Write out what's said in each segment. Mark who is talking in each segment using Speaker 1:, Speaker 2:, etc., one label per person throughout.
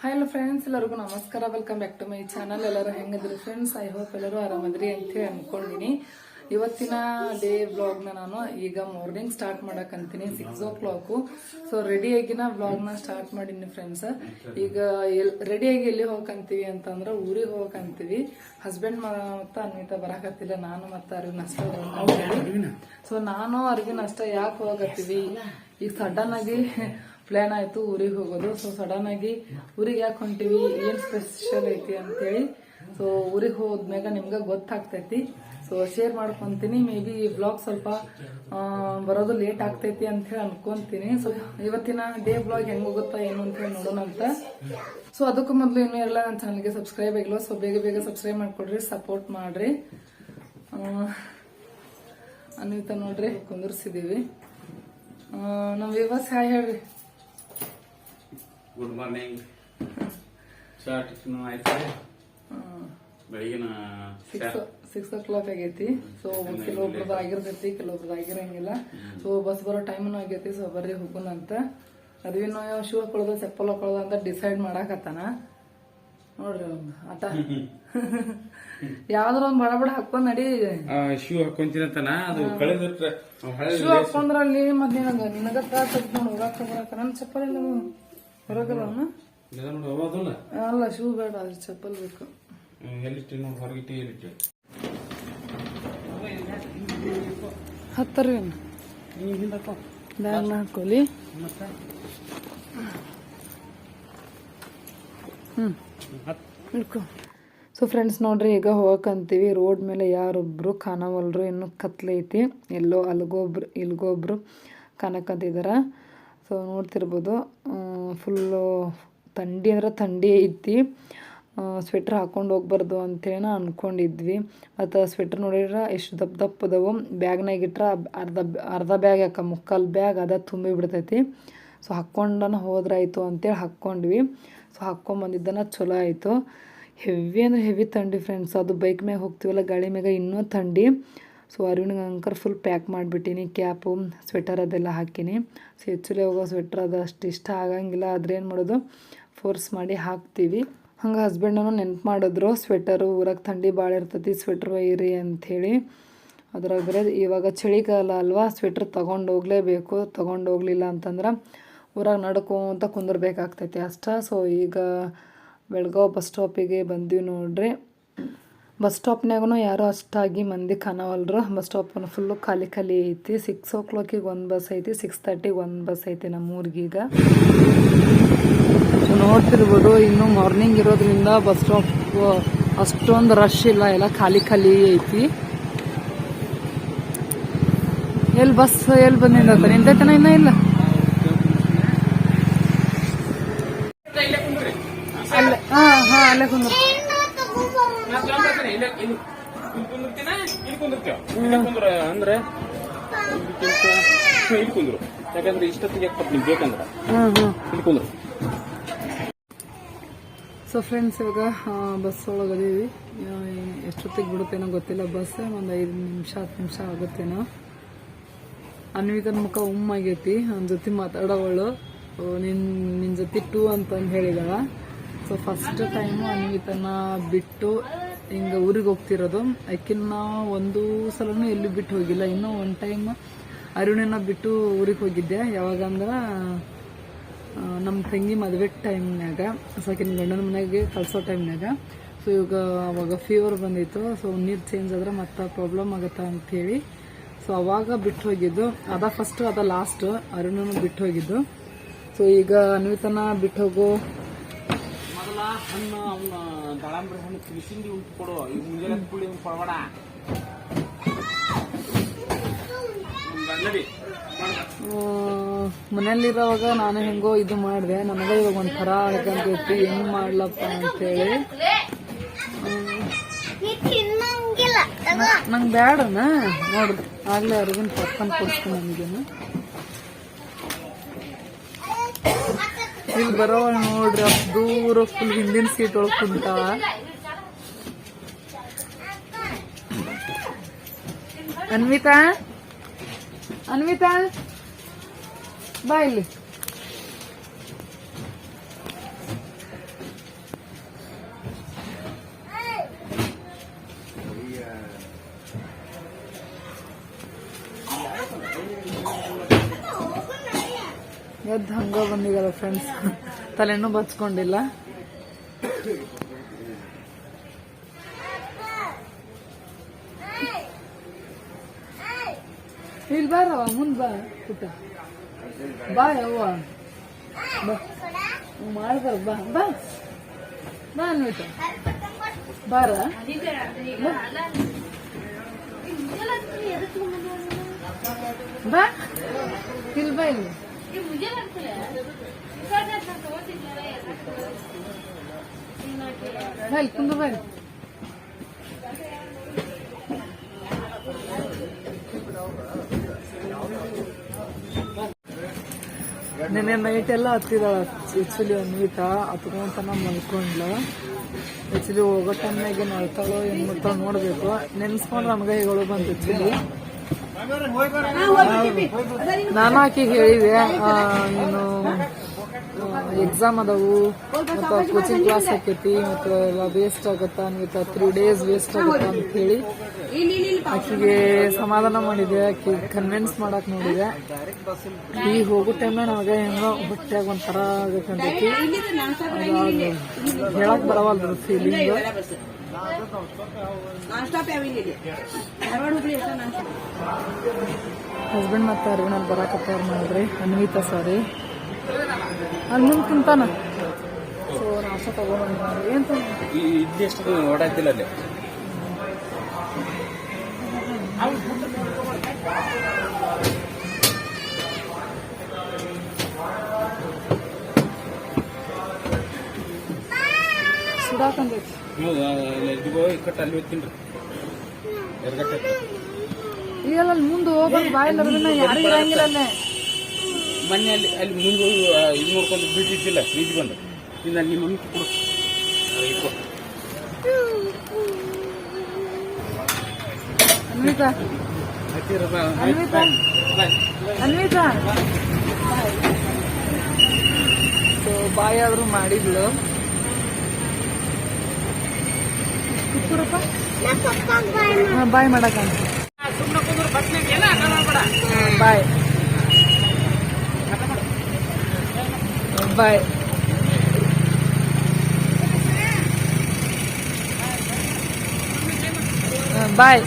Speaker 1: Hi ಎಲ್ಲ friends ಎಲ್ಲರಿಗೂ ನಮಸ್ಕಾರ. Welcome back to my channel ಎಲ್ಲರೂ ಹೆಂಗದ್ರಿ ಫ್ರೆಂಡ್ಸ್ ಐ ಹೋಪ್ ಎಲ್ಲರೂ ಆರಾಮದ್ರಿ ಅಂತೇಳಿ ಅನ್ಕೊಂಡಿನಿ. ಇವತ್ತಿನ ಡೇ ವ್ಲಾಗ್ನ ನಾನು ಈಗ ಮಾರ್ನಿಂಗ್ ಸ್ಟಾರ್ಟ್ ಮಾಡಕಂತೀನಿ ಸಿಕ್ಸ್ ಓ ಕ್ಲಾಕು ಸೊ ರೆಡಿಯಾಗಿನ ವ್ಲಾಗ್ನ ಸ್ಟಾರ್ಟ್ ಮಾಡೀನಿ ಫ್ರೆಂಡ್ಸ್ ಈಗ ಎಲ್ ರೆಡಿಯಾಗಿ ಎಲ್ಲಿ ಹೋಗಕಂತೀವಿ ಅಂತಂದ್ರೆ ಊರಿಗೆ ಹೋಗಕಂತೀವಿ ಹಸ್ಬೆಂಡ್ ಮತ್ತು ಅನ್ವಿತ ಬರಕತ್ತಿಲ್ಲ. ನಾನು ಮತ್ತು ಅರಿವಿನ ಅಷ್ಟ ಸೊ ನಾನು ಅರಿವಿನ ಅಷ್ಟ ಯಾಕೆ ಹೋಗತ್ತೀವಿ ಈಗ ಸಡನ್ ಆಗಿ ಪ್ಲಾನ್ ಆಯ್ತು ಊರಿಗೆ ಹೋಗೋದು. ಸೊ ಸಡನ್ ಆಗಿ ಊರಿಗೆ ಯಾಕೆ ಹೊಂಟಿವಿ? ಏನ್ ಸ್ಪೆಷಲ್ ಐತಿ ಅಂತೇಳಿ. ಸೊ ಊರಿಗೆ ಹೋದ್ಮ್ಯಾಗ ನಿಮ್ಗೆ ಗೊತ್ತಾಗ್ತೈತಿ. ಸೊ ಶೇರ್ ಮಾಡ್ಕೊಂತೀನಿ. ಮೇ ಬಿ ಬ್ಲಾಗ್ ಸ್ವಲ್ಪ ಬರೋದು ಲೇಟ್ ಆಗ್ತೈತಿ ಅಂತ ಹೇಳಿ ಅನ್ಕೊಂತೀನಿ. ಸೊ ಇವತ್ತಿನ ಡೇ ಬ್ಲಾಗ್ ಹೆಂಗ್ ಹೋಗುತ್ತಾ ಏನು ಅಂತ ಹೇಳಿ ನೋಡೋಣ ಅಂತ. ಸೊ ಅದಕ್ಕೂ ಮೊದಲು ಇನ್ನೂ ಎಲ್ಲ ನನ್ನ ಚಾನಲ್ಗೆ ಸಬ್ಸ್ಕ್ರೈಬ್ ಆಗಿಲ್ಲ ಸೊ ಬೇಗ ಬೇಗ ಸಬ್ಸ್ಕ್ರೈಬ್ ಮಾಡ್ಕೊಡ್ರಿ ಸಪೋರ್ಟ್ ಮಾಡ್ರಿ. ಅನ್ವಿತ ನೋಡ್ರಿ, ಕುಂದರ್ಸಿದೀವಿ. ನಮ್ ವಿವಸ್ ಹಾಯ್ ಹೇಳ್ರಿ
Speaker 2: ಗುಡ್ ಮಾರ್ನಿಂಗ್ ಚಾ ಟಿಫಿನ್ ಆಯ್ತು? ಬೆಳಗಿನ
Speaker 1: ಸಿಕ್ಸ್ ಸಿಕ್ಸ್ ಓ ಕ್ಲಾಕ್ ಆಗೈತಿ. ಸೊ ಕೆಲವೊಬ್ರದ್ದು ಆಗಿರ್ತೈತಿ ಕೆಲವೊಬ್ರದ್ದು ಆಗಿರಂಗಿಲ್ಲ. ಸೊ ಬಸ್ ಬರೋ ಟೈಮ್ನು ಆಗೈತಿ ಸೊ ಬರ್ರಿ ಹೋಗೋಣ ಅಂತ. ಅದ್ವಿನ ಶೂ ಹಾಕೊಳ್ಳೋದು ಚಪ್ಪಲ್ ಹಾಕೊಳ್ಳೋದು ಅಂತ ಡಿಸೈಡ್ ಮಾಡಾಕತ್ತಾನ. ನೋಡ್ರಿ ಆತ ಆಟ. ಯಾವ್ದ್ರ ಒಂದ್ ಬಡ ಬಡ ಹಾಕೊಂಡ್ ನಡಿ.
Speaker 2: ಶೂ ಹಾಕೊಂತೀನಂತನ ಅದು ಕಳೆದಿಟ್ರೆ
Speaker 1: ಶೂ ಹಾಕೊಂಡ್ರಲ್ಲಿ ಮತ್ತೆ ಮತ್ ನಿನಗ ನಿನಗ ತ್ರಾಸ ನೋಡ್ ಹೋಗಾಕ ಬರಾಕ ನನ್ ಹೊರಗಲ್ಲ ಅಲ್ಲ ಶೂ ಬೇಡ ಅದ್ರ ಚಪ್ಪಲ್ ಬೇಕು.
Speaker 2: ಎಲ್ಲಿಟ್ಟಿ ನೋಡಿ ಹೊರಗಿಟ್ಟಿ ಎಲ್ಲಿಟ್ಟಿ
Speaker 1: ಹತ್ತರಿ ಬ್ಯಾಗ್ನ ಹಾಕೋಲಿ ಹಿಡ್ಕೊ ಸೊ ಫ್ರೆಂಡ್ಸ್ ನೋಡ್ರಿ ಈಗ ಹೋಗಕಂತೀವಿ ರೋಡ್ ಮೇಲೆ ಯಾರೊಬ್ರು ಕಾಣವಲ್ರು ಇನ್ನು ಕತ್ಲೈತಿ ಎಲ್ಲೋ ಅಲ್ಗೊಬ್ರು ಇಲ್ಗೊಬ್ರು ಕಾಣಕಂತಿದಾರ ಸೊ ನೋಡ್ತಿರ್ಬೋದು. ಫುಲ್ಲು ಥಂಡಿ ಅಂದ್ರೆ ಥಂಡಿ ಐತಿ. ಸ್ವೆಟ್ರ್ ಹಾಕ್ಕೊಂಡು ಹೋಗ್ಬಾರ್ದು ಅಂತೇಳಿ ಅಂದ್ಕೊಂಡಿದ್ವಿ ಮತ್ತು ಸ್ವೆಟ್ರ್ ನೋಡಿದ್ರೆ ಎಷ್ಟು ದಪ್ಪ ದಪ್ಪ ಅದಾವು. ಬ್ಯಾಗ್ನಾಗ ಇಟ್ಟರೆ ಅರ್ಧ ಅರ್ಧ ಬ್ಯಾಗ್ ಯಾಕೆ ಮುಕ್ಕಾಲು ಬ್ಯಾಗ್ ಅದ ತುಂಬಿ ಬಿಡ್ತೈತಿ. ಸೊ ಹಾಕ್ಕೊಂಡನ ಹೋದ್ರಾಯ್ತು ಅಂತೇಳಿ ಹಾಕ್ಕೊಂಡ್ವಿ ಸೊ ಹಾಕ್ಕೊಂಬಂದಿದ್ದನ ಚಲೋ ಆಯಿತು. ಹೆವಿ ಅಂದ್ರೆ ಹೆವಿ ಥಂಡಿ ಫ್ರೆಂಡ್ಸ್ ಅದು ಬೈಕ್ ಮ್ಯಾಗ ಹೋಗ್ತೀವಲ್ಲ ಗಾಳಿ ಮ್ಯಾಗ ಇನ್ನೂ ಥಂಡಿ. ಸೊ ಅರಿವಿನ ಅಂಕರ್ ಫುಲ್ ಪ್ಯಾಕ್ ಮಾಡಿಬಿಟ್ಟೀನಿ ಕ್ಯಾಪು ಸ್ವೆಟರ್ ಅದೆಲ್ಲ ಹಾಕಿನಿ. ಸೊ ಹೆಚ್ಚುಲಿ ಹೋಗೋ ಸ್ವೆಟ್ರ್ ಅದು ಅಷ್ಟು ಇಷ್ಟ ಆಗಂಗಿಲ್ಲ, ಆದರೆ ಏನು ಮಾಡೋದು? ಫೋರ್ಸ್ ಮಾಡಿ ಹಾಕ್ತೀವಿ. ಹಂಗೆ ಹಸ್ಬೆಂಡನ್ನು ನೆನ್ಪು ಮಾಡಿದ್ರು ಸ್ವೆಟರು ಊರಾಗ ಥಂಡಿ ಭಾಳ ಇರ್ತೈತಿ ಸ್ವೆಟ್ರ್ ಒಯ್ಯಿರಿ ಅಂಥೇಳಿ. ಅದ್ರಾಗ ಇವಾಗ ಚಳಿಗಾಲ ಅಲ್ವಾ ಸ್ವೆಟ್ರ್ ತೊಗೊಂಡು ಹೋಗಲೇಬೇಕು, ತೊಗೊಂಡು ಹೋಗ್ಲಿಲ್ಲ ಅಂತಂದ್ರೆ ಊರಾಗ ನಡ್ಕೊಂತ ಕುಂದಿರ್ಬೇಕಾಗ್ತೈತಿ ಅಷ್ಟ. ಸೊ ಈಗ ಬೆಳಗಾವ್ ಬಸ್ ಸ್ಟಾಪಿಗೆ ಬಂದೀವಿ ನೋಡ್ರಿ. ಬಸ್ ಸ್ಟಾಪ್ನಾಗೂ ಯಾರೂ ಅಷ್ಟಾಗಿ ಮಂದಿ ಕಾಣವಲ್ರು ಬಸ್ ಸ್ಟಾಪ್ ಫುಲ್ಲು ಖಾಲಿ ಖಾಲಿ ಐತಿ. ಸಿಕ್ಸ್ ಓ ಕ್ಲಾಕಿಗೆ ಒಂದು ಬಸ್ ಐತಿ ಸಿಕ್ಸ್ ತರ್ಟಿಗೆ ಒಂದು ಬಸ್ ಐತಿ ನಮ್ಮ ಸೊ ನೋಡ್ತಿರ್ಬೋದು, ಇನ್ನು ಮಾರ್ನಿಂಗ್ ಇರೋದ್ರಿಂದ ಬಸ್ ಸ್ಟಾಪ್, ಅಷ್ಟೊಂದು ರಶ್ ಇಲ್ಲ. ಎಲ್ಲ ಖಾಲಿ ಖಾಲಿ ಐತಿ. ಎಲ್ಲಿ ಬಸ್ ಎಲ್ಲಿ ಬಂದಿಂದ ನಿಂತೈತನ ಇನ್ನ ಇಲ್ಲ? ಅಲ್ಲೇ, ಹಾ ಹಾ, ಅಲ್ಲೇ ಕುಂದ್ರ.
Speaker 2: ಅಂದ್ರೆ ಇಲ್ಲಿ ಕುಂದ್ರು ಯಾಕಂದ್ರೆ ಇಷ್ಟೊತ್ತಿಗೆ ಬೇಕಂದ್ರ? ಇಲ್ಲಿ ಕುಂದ್ರು
Speaker 1: ಸೊ ಫ್ರೆಂಡ್ಸ್ ಇವಾಗ ಬಸ್ ಒಳಗೆ ಅದೀವಿ. ಎಷ್ಟೊತ್ತಿಗೆ ಬಿಡುತ್ತೇನೋ ಗೊತ್ತಿಲ್ಲ. ಬಸ್ ಒಂದು ಐದು ನಿಮಿಷ, ಹತ್ತು ನಿಮಿಷ ಆಗುತ್ತೇನೋ. ಅನ್ವಿತನ ಮುಖ ಉಮ್ಮ ಆಗೈತಿ ಅವನ ಜೊತೆ ಮಾತಾಡೋವಳು. ನಿನ್ ನಿನ್ ಜೊತೆ ಟೂ ಅಂತಂದು ಹೇಳಿದಾಳ. ಸೊ ಫಸ್ಟ್ ಟೈಮು ಅನ್ವಿತನ ಬಿಟ್ಟು ಹಿಂಗೆ ಊರಿಗೆ ಹೋಗ್ತಿರೋದು. ಆಕಿನ್ನ ಒಂದು ಸಲನೂ ಎಲ್ಲೂ ಬಿಟ್ಟು ಹೋಗಿಲ್ಲ. ಇನ್ನೂ ಒನ್ ಟೈಮ್ ಅರುಣನ ಬಿಟ್ಟು ಊರಿಗೆ ಹೋಗಿದ್ದೆ. ಯಾವಾಗ ಅಂದ್ರೆ ನಮ್ಮ ತಂಗಿ ಮದುವೆ ಟೈಮ್ನಾಗ ಸಾಕಿನ ಗಂಡನ ಮನೆಗೆ ಕಳ್ಸೋ ಟೈಮ್ನಾಗ ಸೊ ಇವಾಗ ಅವಾಗ ಫೀವರ್ ಬಂದಿತ್ತು. ಸೊ ನೀರು ಚೇಂಜ್ ಆದ್ರೆ ಮತ್ತೆ ಪ್ರಾಬ್ಲಮ್ ಆಗುತ್ತಾ ಅಂತ ಹೇಳಿ ಸೊ ಅವಾಗ ಬಿಟ್ಟು ಹೋಗಿದ್ದು. ಅದ ಫಸ್ಟ್ ಅದ ಲಾಸ್ಟ್ ಅರುಣನು ಬಿಟ್ಟು ಹೋಗಿದ್ದು. ಸೊ ಈಗ ಅನ್ವಿತನ ಬಿಟ್ಟು ಹೋಗೋ
Speaker 2: ಹಣ್ಣು ಅವನ ದಾಳಂಬ್ರಿ ಹಣ್ಣು ಉಂಟು ಕೊಡು. ಈಗ ಮುಂಜಾನೆ ಕುಳಿ ಕೊಡಬೇಡ ಮನೆಯಲ್ಲಿರೋವಾಗ
Speaker 1: ಮನೇಲಿರೋವಾಗ ನಾನು ಹೆಂಗೋ ಇದು ಮಾಡಿದೆ. ನನಗೆ ಇವಾಗ ಒಂಥರ ಆಗಂತೈತಿ ಹೆಂಗ್ ಮಾಡ್ಲಪ್ಪ ಅಂತೇಳಿ ನಂಗೆ ಬೇಡನಾ ನೋಡ್ರಿ ಆಗ್ಲೇ ಅವ್ರಿಗಿನ ಪಕ್ಕನ್ ಕೊಡ್ತೀನಿ ನನಗೇನು ಇಲ್ಲಿ ಬರೋ ನೋಡ್ರಿ ದೂರ ಫುಲ್ ಹಿಂದಿನ ಸೀಟ್ ಒಳಗೆ ಕುಂತಾವ. ಅನ್ವಿತಾ? ಅನ್ವಿತಾ? ಬಾ ಇಲ್ಲಿ. ಎದ್ದು ಹಂಗ ಬಂದಿದ್ದಾರೆ ಫ್ರೆಂಡ್ಸ್ ತಲೆನೂ ಬಚ್ಕೊಂಡಿಲ್ಲ. ಇಲ್ಲಿ ಬಾರವ ಮುಂದ್ ಬಾ ಪುಟ್ಟ. ಬಾ ಯವ್ವ. ಬಾ. ಮಾಡ್ತಾರ ಬಾ ಬಾ. ಬಾ ಅನ್ವಿತ. ಬಾರ? ಬಾ. ಇಲ್ಲಿ ಬಾ ಇಲ್ಲಿ. ಬಾ ತುಂಬ. ನೆನ್ನೆ ನೈಟ್ ಎಲ್ಲ ಹತ್ತಿದ ಆಕ್ಚುಲಿ ಅನ್ವಿತ ನಾ ಮಲ್ಕೊಂಡ್ಲ. ಆಕ್ಚುಲಿ ಹೋಗೋ ಟೈಮ್ನಾಗ ಏನು ಅಳ್ತಾಳೋ ಏನ್ ಮಾಡ್ತಾಳೋ ನೋಡ್ಬೇಕು. ನೆನ್ಸ್ಕೊಂಡ್ರೆ ನಮ್ಗೆ ಈಗಳು ಬಂತು ಆಕ್ಚುಲಿ ನಾನು ಆಕೆ ಹೇಳಿದೆ ನೀನು ಎಕ್ಸಾಮ್ ಅದಾವು, ಮತ್ತು ಕೋಚಿಂಗ್ ಕ್ಲಾಸ್ ಆಕೈತಿ ಮತ್ತು ಎಲ್ಲ ವೇಸ್ಟ್ ಆಗತ್ತಾ ನೀವು ತ್ರೀ ಡೇಸ್ ವೇಸ್ಟ್ ಆಗುತ್ತೆ ಅಂತ ಹೇಳಿ ಆಕೆಗೆ ಸಮಾಧಾನ ಮಾಡಿದೆ ಆಕೆ ಕನ್ವಿನ್ಸ್ ಮಾಡಕ್ ನೋಡಿದೆ. ಈ ಹೋಗೋ ಟೈಮ್ ನಮಗೆ ಹೆಂಗೋ ಹೊಟ್ಟೆಯಾಗ ಒಂಥರ ಅದಾಗ ಹೇಳಕ್ ಬರವಲ್ದು ಫೀಲಿಂಗ್ ಹಸ್ಬೆಂಡ್ ಮತ್ತು ಅರವಿಣಲ್ಲಿ ಬರಾಕತ್ತಾರ ನೋಡ್ರಿ ಅನ್ವಿತಾ ಸಾರಿ ಅಲ್ಲಿ ಮುಂದೆ ಕುಂತಾನ? ಸೊ ನಾಷ್ಟ ತಗೊಂಡ್ ಏನ್
Speaker 2: ಇಡ್ಲಿ ಎಷ್ಟು ಓಡಾಯ್ತಿಲ್ಲ ಅಲ್ಲಿ.
Speaker 1: ಸುಡಾಕಂದೈತಿ
Speaker 2: ಇಕ್ಕಟ್ಟು ಅಲ್ಲಿ ಹೋಗ್ತೀನಿ ಎರಗಟ್ಟೆ
Speaker 1: ಇಲ್ಲ ಅಲ್ಲಿ ಮುಂದೆ ಹೋಗ್ಬಾರ್ದು ಬಾಯಲ್ಲಿ ಯಾರು ಇರಂಗಿಲ್ಲ ಅಲ್ಲೇ.
Speaker 2: ಮೊನ್ನೆ ಅಲ್ಲಿ ಅಲ್ಲಿ ಮುಂದೆ ಇದು ನೋಡ್ಕೊಂಡು ಬಿಟ್ಟಿದ್ದಿಲ್ಲ ಬೀಜ್ ಬಂದು ಇನ್ನು ನಿಮ್ಮ ಮಮ್ಮಿ ಕೊಡು. ಇಟ್ಕೊ.
Speaker 1: ಅನ್ವಿತಾ.
Speaker 2: ಬಾ.
Speaker 1: Anvita.
Speaker 2: Bye.
Speaker 1: Anvita. So bye ಆದ್ರೂ ಮಾಡಿದ್ಲು. ಕುಕ್ಕುರಪ್ಪ ಹಾ ಬಾಯ್ ಮಾಡಕಂತ
Speaker 2: ಸುಮ್ನೆ ಕುಂದ್ರು ಬಸ್ನಾಗ ಎಲ್ಲ ಆಟ ಮಾಡ್ಬೇಡ.
Speaker 1: ಬಾಯ್. ಬಾಯ್. ಬಾಯ್.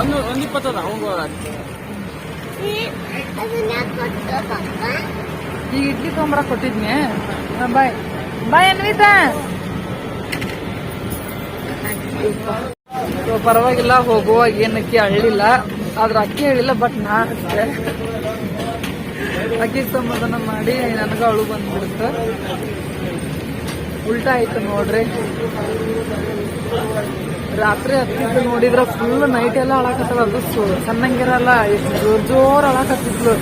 Speaker 2: ಒಂದು ಒಂದು ಇಪ್ಪತ್ತದ
Speaker 1: ಈಗ ಇಡ್ಲಿ ತೊಂಬರ ಕೊಟ್ಟಿದ್ನಿ ಬಾಯ್ ಬಾಯ್ ಅನ್ವಿತಾ ಪರವಾಗಿಲ್ಲ ಹೋಗುವಾಗ ಏನಕ್ಕೆ ಅಳ್ಳಿಲ್ಲ ಆದ್ರೆ ಅಕ್ಕಿ ಹೇಳಿಲ್ಲ ಬಟ್ ನಾ ಅಷ್ಟೇ. ಅಕ್ಕಿ ಸಮಾಧಾನ ಮಾಡಿ ನನಗ ಅಳು ಬಂದ್ಬಿಡುತ್ತೆ. ಉಲ್ಟಾ ಆಯ್ತು ನೋಡ್ರಿ. ರಾತ್ರಿ ಹತ್ತಿದ್ದು ನೋಡಿದ್ರ ಫುಲ್ ನೈಟ್ ಎಲ್ಲ ಅಳಕತ್ತದ. ಅದು ಸಣ್ಣಂಗಿರಲ್ಲ, ಎಷ್ಟು ಜೋರ್ ಜೋರ್ ಅಳಕತ್ತಿದ್ಲು.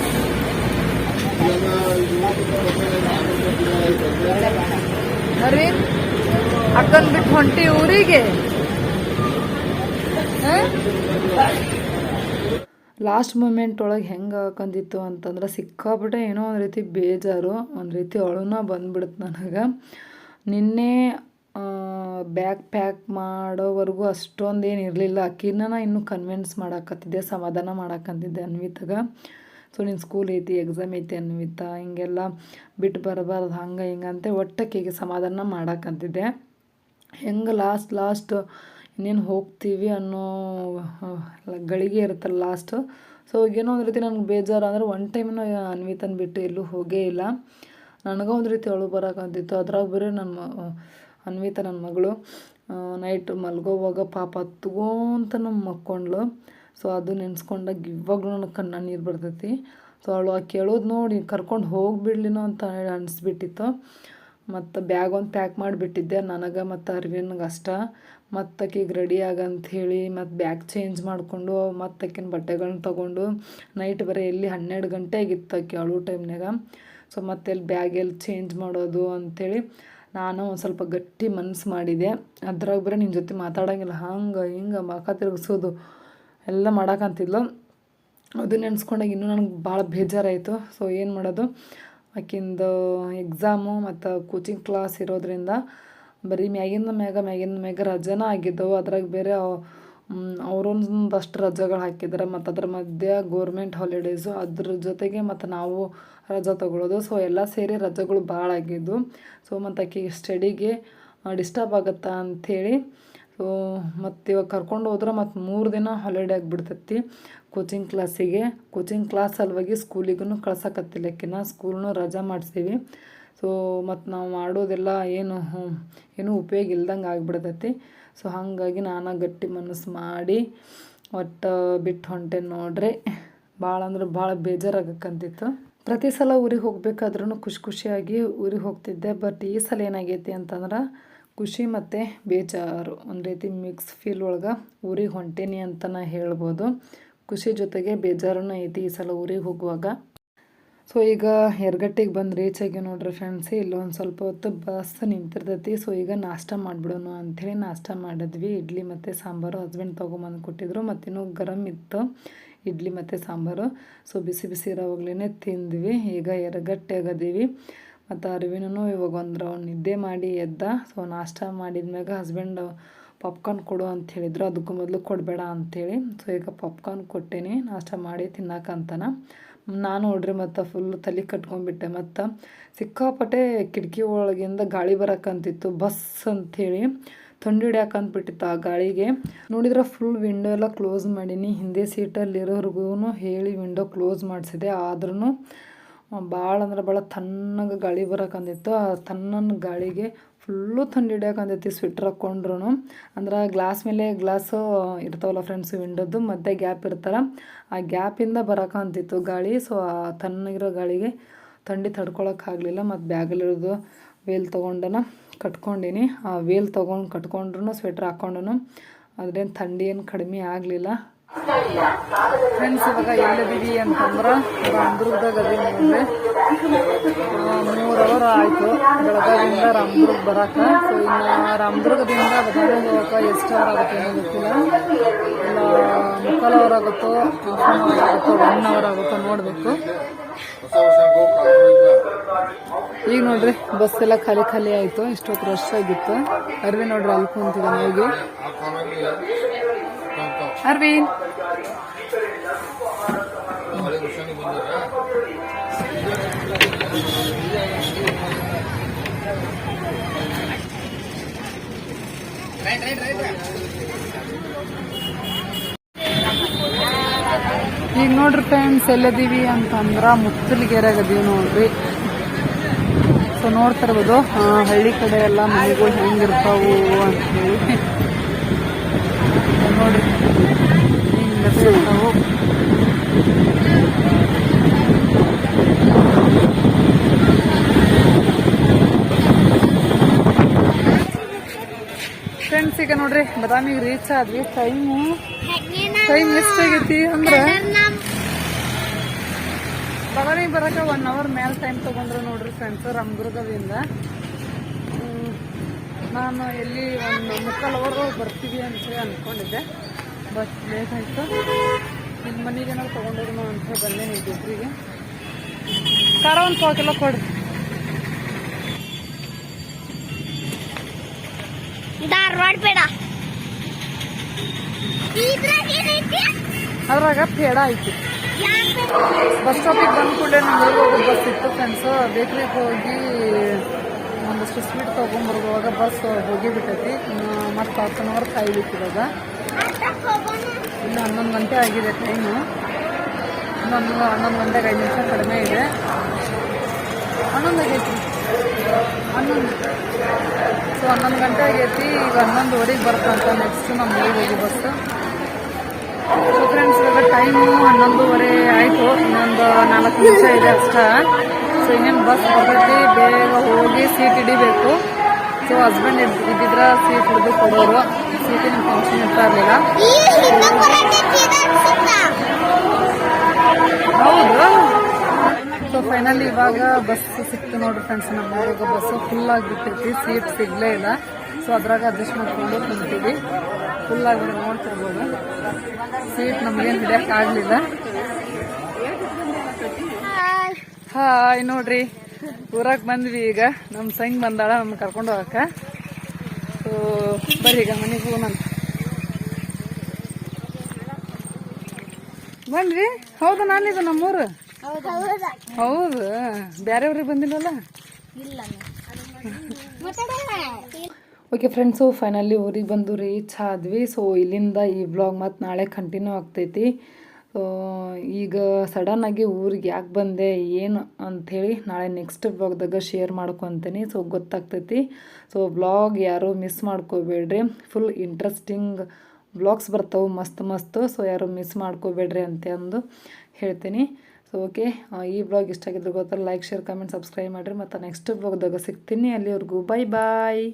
Speaker 1: ಅರಿ ಅಕ್ಕನ್ ಬಿಟ್ಟು ಹೊಂಟಿ ಊರಿಗೆ. ಲಾಸ್ಟ್ ಮೂಮೆಂಟ್ ಒಳಗೆ ಹೆಂಗೆ ಹಾಕಂದಿತ್ತು ಅಂತಂದ್ರೆ ಸಿಕ್ಕಾಬಿಟ್ಟೆ ಏನೋ ಒಂದು ರೀತಿ ಬೇಜಾರು, ಒಂದು ರೀತಿ ಅಳುನ ಬಂದ್ಬಿಡುತ್ತೆ ನನಗೆ. ನಿನ್ನೆ ಬ್ಯಾಗ್ ಪ್ಯಾಕ್ ಮಾಡೋವರೆಗೂ ಅಷ್ಟೊಂದು ಏನು ಇರಲಿಲ್ಲ. ಅಕ್ಕಿನ ನಾನು ಇನ್ನೂ ಕನ್ವಿನ್ಸ್ ಮಾಡಾಕತ್ತಿದ್ದೆ, ಸಮಾಧಾನ ಮಾಡಾಕಂತಿದ್ದೆ ಅನ್ವಿತಾಗ. ಸೊ ನಿನ್ನ ಸ್ಕೂಲ್ ಐತಿ ಎಕ್ಸಾಮ್ ಐತಿ ಅನ್ವಿತಾ, ಹಿಂಗೆಲ್ಲ ಬಿಟ್ಟು ಬರಬಾರ್ದು, ಹಂಗೆ ಹಿಂಗೆ ಅಂತ ಒಟ್ಟಕ್ಕೆ ಸಮಾಧಾನ ಮಾಡಾಕಂತಿದ್ದೆ. ಹೆಂಗೆ ಲಾಸ್ಟ್ ಲಾಸ್ಟ್ ಇನ್ನೇನು ಹೋಗ್ತೀವಿ ಅನ್ನೋ ಗಳಿಗೆ ಇರುತ್ತಲ್ಲ ಲಾಸ್ಟು ಸೊ ಏನೋ ಒಂದು ರೀತಿ ನನಗೆ ಬೇಜಾರು, ಅಂದ್ರೆ ಒನ್ ಟೈಮ್ನ ಅನ್ವಿತನ ಬಿಟ್ಟು ಎಲ್ಲೂ ಹೋಗೇ ಇಲ್ಲ. ನನಗೆ ಒಂದು ರೀತಿ ಅಳು ಬರಕಂತಿತ್ತು ಅದ್ರಾಗ ಬರೀ ನನ್ನ ಮ- ಅನ್ವಿತ ನನ್ನ ಮಗಳು ನೈಟ್ ಮಲ್ಗೋವಾಗ ಪಾಪ ಹತ್ಕೋಂತ ನಮ್ಮ ಮಕ್ಕೊಂಡ್ಳು. ಸೊ ಅದು ನೆನೆಸ್ಕೊಂಡಾಗ ಇವಾಗಲೂ ನನಗೆ ಕಣ್ಣ ನೀರು ಬರ್ತೈತಿ. ಸೊ ಅವಳು ಆ ಕೇಳೋದು ನೋಡಿ ಕರ್ಕೊಂಡು ಹೋಗಿಬಿಡ್ಲಿನೋ ಅಂತ ಹೇಳಿ ಅನಿಸ್ಬಿಟ್ಟಿತ್ತು. ಮತ್ತು ಬ್ಯಾಗ್ ಒಂದು ಪ್ಯಾಕ್ ಮಾಡಿಬಿಟ್ಟಿದ್ದೆ. ನನಗೆ ಮತ್ತು ಅರ್ವಿನ್ಗೆ ಅಷ್ಟ. ಮತ್ತು ಆಕಿಗೆ ರೆಡಿ ಹೇಳಿ ಮತ್ತು ಬ್ಯಾಗ್ ಚೇಂಜ್ ಮಾಡಿಕೊಂಡು ಮತ್ತು ಆಕಿನ ಬಟ್ಟೆಗಳನ್ನ ತೊಗೊಂಡು ನೈಟ್ ಬರೀ ಎಲ್ಲಿ ಹನ್ನೆರಡು ಗಂಟೆ ಆಗಿತ್ತು ಆಕೆ ಅಳು ಟೈಮ್ನಾಗ ಸೊ ಮತ್ತೆ ಅಲ್ಲಿ ಬ್ಯಾಗ್ ಎಲ್ಲಿ ಚೇಂಜ್ ಮಾಡೋದು ಅಂಥೇಳಿ ನಾನು ಒಂದು ಸ್ವಲ್ಪ ಗಟ್ಟಿ ಮನಸ್ಸು ಮಾಡಿದೆ. ಅದ್ರಾಗ ಬರೀ ನಿನ್ನ ಜೊತೆ ಮಾತಾಡೋಂಗಿಲ್ಲ. ಹಂಗೆ, ಹಿಂಗೆ, ಮಖ ತಿರುಗಿಸೋದು ಎಲ್ಲ ಮಾಡಾಕಂತಿದ್ಲು ಅದು ನೆನೆಸ್ಕೊಂಡಾಗ ಇನ್ನೂ ನನಗೆ ಭಾಳ ಬೇಜಾರಾಯಿತು. ಸೊ ಏನು ಮಾಡೋದು? ಆಕಿಂದು ಎಕ್ಸಾಮು ಮತ್ತು ಕೋಚಿಂಗ್ ಕ್ಲಾಸ್ ಇರೋದ್ರಿಂದ ಬರೀ ಮ್ಯಾಗಿಂದ ಮ್ಯಾಗ ಮ್ಯಾಗಿಂದ ಮ್ಯಾಗ ರಜನ ಆಗಿದ್ದವು. ಅದ್ರಾಗ ಬೇರೆ ಅವರೊಂದಷ್ಟು ರಜೆಗಳು ಹಾಕಿದ್ದಾರೆ ಮತ್ತು ಅದ್ರ ಮಧ್ಯೆ ಗೋರ್ಮೆಂಟ್ ಹಾಲಿಡೇಸು ಅದ್ರ ಜೊತೆಗೆ ಮತ್ತು ನಾವು ರಜೆ ತಗೊಳ್ಳೋದು ಸೊ ಎಲ್ಲ ಸೇರಿ ರಜೆಗಳು ಭಾಳ ಆಗಿದ್ದು. ಸೊ ಮತ್ತು ಆಕೆಗೆ ಸ್ಟಡಿಗೆ ಡಿಸ್ಟರ್ಬ್ ಆಗುತ್ತಾ ಅಂಥೇಳಿ ಸೊ ಮತ್ತು ಇವಾಗ ಕರ್ಕೊಂಡು ಹೋದ್ರೆ ಮತ್ತು ಮೂರು ದಿನ ಹಾಲಿಡೇ ಆಗಿಬಿಡ್ತೈತಿ ಕೋಚಿಂಗ್ ಕ್ಲಾಸಿಗೆ ಕೋಚಿಂಗ್ ಕ್ಲಾಸ್ ಸಲುವಾಗಿ ಸ್ಕೂಲಿಗೂ ಕಳ್ಸಕತ್ತಿಲ್ಲ ಆಕಿನ. ಸ್ಕೂಲ್ನೂ ರಜಾ ಮಾಡಿಸೀವಿ. ಸೊ ಮತ್ತು ನಾವು ಮಾಡೋದೆಲ್ಲ ಏನು ಏನೂ ಉಪಯೋಗ ಇಲ್ದಂಗೆ ಆಗಿಬಿಡ್ತೈತಿ. ಸೊ ಹಾಗಾಗಿ ನಾನು ಗಟ್ಟಿ ಮನಸ್ಸು ಮಾಡಿ ಒಟ್ಟು ಬಿಟ್ಟು ಹೊಂಟೆ ನೋಡ್ರಿ. ಭಾಳ ಅಂದ್ರೆ ಭಾಳ ಬೇಜಾರಾಗಕ್ಕಂತಿತ್ತು. ಪ್ರತಿ ಸಲ ಊರಿಗೆ ಹೋಗ್ಬೇಕಾದ್ರೂ ಖುಷಿ ಖುಷಿಯಾಗಿ ಊರಿಗೆ ಹೋಗ್ತಿದ್ದೆ. ಬಟ್ ಈ ಸಲ ಏನಾಗೈತಿ ಅಂತಂದ್ರೆ ಖುಷಿ ಮತ್ತು ಬೇಜಾರು. ಒಂದು ರೀತಿ ಮಿಕ್ಸ್ ಫೀಲ್ ಒಳಗೆ ಊರಿಗೆ ಅಂತ ನಾನು ಹೇಳ್ಬೋದು. ಖುಷಿ ಜೊತೆಗೆ ಬೇಜಾರೂ ಐತಿ ಈ ಸಲ ಊರಿಗೆ ಹೋಗುವಾಗ. ಸೊ ಈಗ ಎರಗಟ್ಟಿಗೆ ಬಂದು ರೀಚ್ ಆಗಿ ನೋಡ್ರಿ ಫ್ರೆಂಡ್ಸ್ ಇಲ್ಲೊಂದು ಸ್ವಲ್ಪ ಹೊತ್ತು ಬಸ್ ನಿಂತಿರ್ತೈತಿ. ಸೊ ಈಗ ನಾಷ್ಟ ಮಾಡಿಬಿಡೋಣ ಅಂಥೇಳಿ ನಾಷ್ಟ ಮಾಡಿದ್ವಿ. ಇಡ್ಲಿ ಮತ್ತು ಸಾಂಬಾರು. ಹಸ್ಬೆಂಡ್ ತೊಗೊಂಬಂದು ಕೊಟ್ಟಿದ್ರು. ಮತ್ತಿನ್ನೂ ಗರಮ್ ಇತ್ತು. ಇಡ್ಲಿ ಮತ್ತು ಸಾಂಬಾರು. ಸೊ ಬಿಸಿ ಬಿಸಿ ಇರೋವಾಗ್ಲೇ ತಿಂದ್ವಿ. ಈಗ ಎರಗಟ್ಟೆ ಆಗದೀವಿ ಮತ್ತು ಅರವಿನೂ ಇವಾಗ ಒಂದು ರೌಂಡ್ ನಿದ್ದೆ ಮಾಡಿ ಎದ್ದ. ಸೊ ನಾಷ್ಟ ಮಾಡಿದ್ಮ್ಯಾಗ ಹಸ್ಬೆಂಡ್ ಪಾಪ್ಕಾರ್ನ್ ಕೊಡು ಅಂತ ಹೇಳಿದ್ರು ಅದಕ್ಕೂ ಮೊದಲು ಕೊಡಬೇಡ ಅಂಥೇಳಿ ಸೊ ಈಗ ಪಾಪ್ಕಾರ್ನ್ ಕೊಟ್ಟೇನಿ. ನಾಷ್ಟ ಮಾಡಿ ತಿನ್ನಕಂತನ ನಾನು ನೋಡ್ರಿ ಮತ್ತು ಫುಲ್ ತಲೆ ಕಟ್ಕೊಂಡ್ಬಿಟ್ಟೆ. ಮತ್ತು ಸಿಕ್ಕಾಪಟ್ಟೆ ಕಿಟಕಿ ಒಳಗಿಂದ ಗಾಳಿ ಬರಕ್ಕಂತಿತ್ತು ಬಸ್ ಅಂಥೇಳಿ ಥಂಡಿ ಹಿಡ್ಯಾಕಂತ್ಬಿಟ್ಟಿತ್ತು ಆ ಗಾಳಿಗೆ. ನೋಡಿದ್ರೆ ಫುಲ್ ವಿಂಡೋ ಎಲ್ಲ ಕ್ಲೋಸ್ ಮಾಡೀನಿ. ಹಿಂದೆ ಸೀಟಲ್ಲಿರೋರ್ಗೂ ಹೇಳಿ ವಿಂಡೋ ಕ್ಲೋಸ್ ಮಾಡಿಸಿದೆ. ಆದ್ರೂ ಭಾಳ ಅಂದ್ರೆ ಭಾಳ ತಣ್ಣಗೆ ಗಾಳಿ ಬರಕ್ಕಂದಿತ್ತು ಆ ತಣ್ಣನ ಗಾಳಿಗೆ ಫುಲ್ಲು ಥಂಡಿ ಹಿಡಿಯೋಕಂತೈತಿ ಸ್ವೆಟ್ರ್ ಹಾಕ್ಕೊಂಡ್ರು ಅಂದ್ರೆ ಗ್ಲಾಸ್ ಮೇಲೆ ಗ್ಲಾಸು ಇರ್ತಾವಲ್ಲ ಫ್ರೆಂಡ್ಸ್ ವಿಂಡೋದು ಮಧ್ಯೆ ಗ್ಯಾಪ್ ಇರ್ತಾರ. ಆ ಗ್ಯಾಪಿಂದ ಬರಕಂತಿತ್ತು ಗಾಳಿ ಸೊ ಆ ತಣ್ಣಗಿರೋ ಗಾಳಿಗೆ ಥಂಡಿ ತಡ್ಕೊಳಕ್ಕಾಗಲಿಲ್ಲ ಮತ್ತು ಬ್ಯಾಗಲ್ಲಿರೋದು ವೇಲ್ ತೊಗೊಂಡನ ಕಟ್ಕೊಂಡೀನಿ. ಆ ವೇಲ್ ತೊಗೊಂಡು ಕಟ್ಕೊಂಡ್ರು ಸ್ವೆಟ್ರ್ ಹಾಕ್ಕೊಂಡು ಅದ್ರೇನು ಥಂಡಿ ಏನು ಕಡಿಮೆ ಆಗಲಿಲ್ಲ. ಫ್ರೆಂಡ್ಸ್ ಇವಾಗ ಎಲ್ಲಿದ್ದೀವಿ ಅಂತಂದ್ರೆ ರಾಮದುರ್ಗದಾಗ ಅದೇ ಮೂರು ಅವರ್ ಆಯಿತು. ಬೆಳಗಾವಿಂದ ರಾಮದುರ್ಗ ಬರಕ್ಕೆ. ಸೊ ಇನ್ನು ರಾಮದುರ್ಗದಿಂದ ಬದಲಾವಣೆ ಹೋಗಕ್ಕೆ ಎಷ್ಟು ಅವರ್ ಆಗುತ್ತೆ ಏನೋ ಗೊತ್ತಿಲ್ಲ. ಇಲ್ಲ, ಮುಕ್ಕಾಲು ಅವರ್ ಆಗುತ್ತೋ ಹಾಫ್ ಅವರ್ ಆಗುತ್ತೋ ಒನ್ ಅವರ್ ಆಗುತ್ತೋ ನೋಡಬೇಕು. ಈಗ ನೋಡ್ರಿ ಬಸ್ ಎಲ್ಲ ಖಾಲಿ ಖಾಲಿ ಆಯಿತು. ಇಷ್ಟೊತ್ತು ರಶ್ ಆಗಿತ್ತು. ಅರ್ವಿ ನೋಡ್ರಿ ಅಲ್ಲಿ ಕುಂತಿದ್ದಾನೆ ಹೋಗಿ. ಅರ್ವಿನ್ ಈಗ ನೋಡ್ರಿ ಫ್ರೆಂಡ್ಸ್ ಎಲ್ಲದೀವಿ ಅಂತಂದ್ರ ಮುತ್ತಲಿಗೆರೆಗೆ ಅದೀವಿ ನೋಡ್ರಿ. ಸೊ ನೋಡ್ತಾ ಇರ್ಬೋದು. ಹಳ್ಳಿ ಕಡೆ ಎಲ್ಲ ಮನೆಗಳು ಹೆಂಗಿರ್ತಾವು ಅಂತ ಹೇಳಿ. ನೋಡ್ರಿ. ಫ್ರೆಂಡ್ಸ್ ಈಗ ನೋಡ್ರಿ ಬದಾಮಿಗೆ ರೀಚ್ ಆದ್ವಿ. ಟೈಮು ಟೈಮ್ ಎಷ್ಟಾಗೈತಿ ಅಂದ್ರೆ ಬದಾಮಿಗೆ ಬರಕ ಒನ್ ಅವರ್ ಮೇಲೆ ಟೈಮ್ ತಗೊಂಡ್ರು ನೋಡ್ರಿ ಫ್ರೆಂಡ್ಸ್ ರಾಮದುರ್ಗದಿಂದ ನಾನು ಎಲ್ಲಿ ಒಂದು ಮುಕ್ಕಾಲು ಅವರ್ ಬರ್ತೀವಿ ಅಂತ ಹೇಳಿ ಬಟ್ ಲೇಟ್ ಆಯಿತು. ನಿಮ್ಮ ಮನೆಗೆ ನಾವು ತೊಗೊಂಡೋಗೋಣ ಅಂತ ಬಂದೆ ಇಬ್ಬರಿಗೆ ಖಾರ ಒಂದು ಪಾವು ಕಿಲೋ ಕೊಡಿ.
Speaker 3: ಧಾರವಾಡ ಬೇಡ
Speaker 1: ಅದ್ರಾಗ ಪೇಡ ಐತಿ. ಬಸ್ ಸ್ಟಾಪಿಗೆ ಬಂದ ಕೂಡ ನಮ್ಮ ಹೋಗೋ ಬಸ್ ಇತ್ತು ಫ್ರೆಂಡ್ಸ್ ಬೇಕ್ರಿಗೆ ಹೋಗಿ ಒಂದಷ್ಟು ಸ್ವೀಟ್ ತೊಗೊಂಬರ್ಗುವಾಗ ಬಸ್ ಹೋಗಿ ಬಿಟ್ಟೈತಿ. ಮತ್ತು ಹಾಫ್ ಅನ್ ಅವರ್ ಕಾಯ್ಬೇಕು ಇವಾಗ.
Speaker 3: ಅಷ್ಟಕ್ಕೆ ಹೋಗೋಣ
Speaker 1: ಇನ್ನು ಹನ್ನೊಂದು ಗಂಟೆ ಆಗಿದೆ ಟೈಮು ನಮ್ಮ ಹನ್ನೊಂದು ಗಂಟೆಗೆ ಐದು ನಿಮಿಷ ಕಡಿಮೆ ಇದೆ. ಹನ್ನೊಂದು ಆಗೈತಿ ಹನ್ನೊಂದು. ಸೊ ಹನ್ನೊಂದು ಗಂಟೆ ಆಗೈತಿ. ಈಗ ಹನ್ನೊಂದುವರೆಗೆ ಬರ್ತಂತ ನೆಕ್ಸ್ಟ್ ನಮ್ಮ ಊರಿಗೆ ಹೋಗಿ ಬಸ್ಸು ಸೊ ಫ್ರೆಂಡ್ಸ್ ಇವಾಗ ಟೈಮು ಹನ್ನೊಂದುವರೆ ಆಯಿತು. ಇನ್ನೊಂದು ನಾಲ್ಕು ನಿಮಿಷ ಇದೆ ಅಷ್ಟ. ಸೊ ಇನ್ನೇನು ಬಸ್ ಬರ್ತೈತಿ ಬೇಗ ಹೋಗಿ ಸೀಟ್ ಹಿಡಿಬೇಕು. ಸೊ ಹಸ್ಬೆಂಡ್ ಇದ್ದಿದ್ರ ಸೀಟ್ ಹಿಡಿದು ಕೊಡೋರು ಸೀಟಿನ ಫಂಕ್ಷನ್ ಇರ್ತಾ ಇರಲಿಲ್ಲ.
Speaker 3: ಹಿಂದೆ
Speaker 1: ಸೊ ಫೈನಲಿ ಇವಾಗ ಬಸ್ ಸಿಕ್ತು ನೋಡ್ರಿ ಫ್ರೆಂಡ್ಸ್ ನಮ್ಮ ಊರಿಗೆ ಬಸ್ ಫುಲ್ ಆಗಿಬಿಟ್ಟೈತಿ ಸೀಟ್ ಸಿಗ್ಲೇ ಇಲ್ಲ. ಸೊ ಅದ್ರಾಗ ಅಡ್ಜಸ್ಟ್ ಮಾಡ್ಕೊಂಡು ಕುಂತೀವಿ. ಫುಲ್ ಆಗಿ ನೋಡ್ತಿರ್ಬೋದು. ಸೀಟ್ ನಮಗೇನು ಹಿಡಿಯಕ್ಕೆ ಆಗಲಿಲ್ಲ. ಹಾಯ್ ನೋಡ್ರಿ. ಊರಾಗ ಬಂದ್ವಿ ಈಗ. ನಮ್ಮ ಸಂಗ್ ಬಂದಾಳ ನಮ್ಮ ಕರ್ಕೊಂಡು ಹೋಗಕ್ಕ ಸೊ ಬರ್ರಿ ಈಗ ಮನೆಗೆ ಹೋಗೋಣಂತ ಬಂದ್ರಿ ಹೌದು ನಾನಿದು ನಮ್ಮೂರು? ಹೌದು. ಬೇರೆಯವ್ರಿಗೆ ಬಂದಿಲ್ಲ ಓಕೆ ಫ್ರೆಂಡ್ಸು ಫೈನಲಿ ಊರಿಗೆ ಬಂದು ರೀಚ್ ಆದ್ವಿ. ಸೊ ಇಲ್ಲಿಂದ ಈ ಬ್ಲಾಗ್ ಮತ್ತು ನಾಳೆ ಕಂಟಿನ್ಯೂ ಆಗ್ತೈತಿ. ಸೊ ಈಗ ಸಡನ್ನಾಗಿ ಊರಿಗೆ ಯಾಕೆ ಬಂದೆ, ಏನು ಅಂಥೇಳಿ ನಾಳೆ ನೆಕ್ಸ್ಟ್ ಬ್ಲಾಗ್ದಾಗ ಶೇರ್ ಮಾಡ್ಕೊತೀನಿ. ಸೊ ಗೊತ್ತಾಗ್ತೈತಿ. ಸೊ ಬ್ಲಾಗ್ ಯಾರು ಮಿಸ್ ಮಾಡ್ಕೋಬೇಡ್ರಿ. ಫುಲ್ ಇಂಟ್ರೆಸ್ಟಿಂಗ್ ಬ್ಲಾಗ್ಸ್ ಬರ್ತಾವೆ ಮಸ್ತ್ ಮಸ್ತ್. ಸೊ ಯಾರು ಮಿಸ್ ಮಾಡ್ಕೋಬೇಡ್ರಿ ಅಂತ ಅಂದು ಹೇಳ್ತೀನಿ ಸೊ ಓಕೆ ಈ ಬ್ಲಾಗ್ ಇಷ್ಟ ಆಗಿದ್ರೆ ಗೊತ್ತಲ್ಲ ಲೈಕ್ ಶೇರ್ ಕಮೆಂಟ್ ಸಬ್ಸ್ಕ್ರೈಬ್ ಮಾಡಿರಿ. ಮತ್ತು ನೆಕ್ಸ್ಟ್ ಬ್ಲಾಗ್ದಾಗ ಸಿಗ್ತೀನಿ. ಅಲ್ಲಿವರೆಗೂ ಬೈ ಬಾಯ್